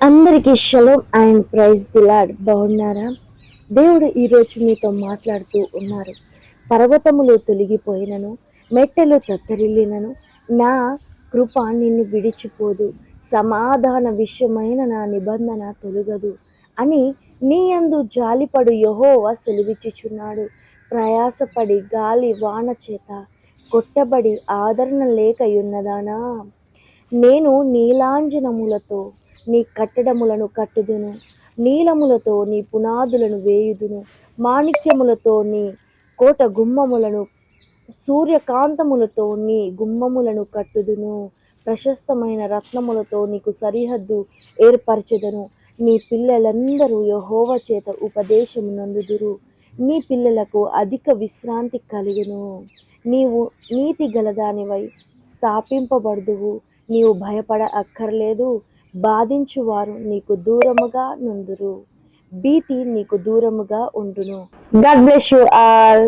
అందరికీ shalom and praise దిలాడ్ బాగున్నారా? దేవుడు ఈరోజు మీతో మాట్లాడుతూ ఉన్నారు. పర్వతములు తొలగిపోయినను మెట్టెలు తత్తరిల్లినను నా కృప నిన్ను విడిచిపోదు సమాధాన విషయమైన నా నిబంధన తొలగదు అని నీ యందు జాలిపడు యహోవా సెలివిచ్చుచున్నాడు. ప్రయాసపడి గాలి వాన చేత కొట్టబడి ఆదరణ లేకయున్నదానా? నేను నీలాంజనములతో నీ కట్టడములను కట్టుదును. నీలములతో నీ పునాదులను వేయుదును. మాణిక్యములతో నీ కోట గుమ్మములను సూర్యకాంతములతో నీ గుమ్మములను కట్టుదును. ప్రశస్తమైన రత్నములతో నీకు సరిహద్దు ఏర్పరచెదను. నీ పిల్లలందరూ యహోవ చేత ఉపదేశము నందుదురు. నీ పిల్లలకు అధిక విశ్రాంతి కలుగును. నీవు నీతి గలదానివై స్థాపింపబడుదువు. నీవు భయపడ అక్కర్లేదు. బాధించువారు నీకు దూరముగా నుందురు. భీతి నీకు దూరముగా ఉండును. God bless you all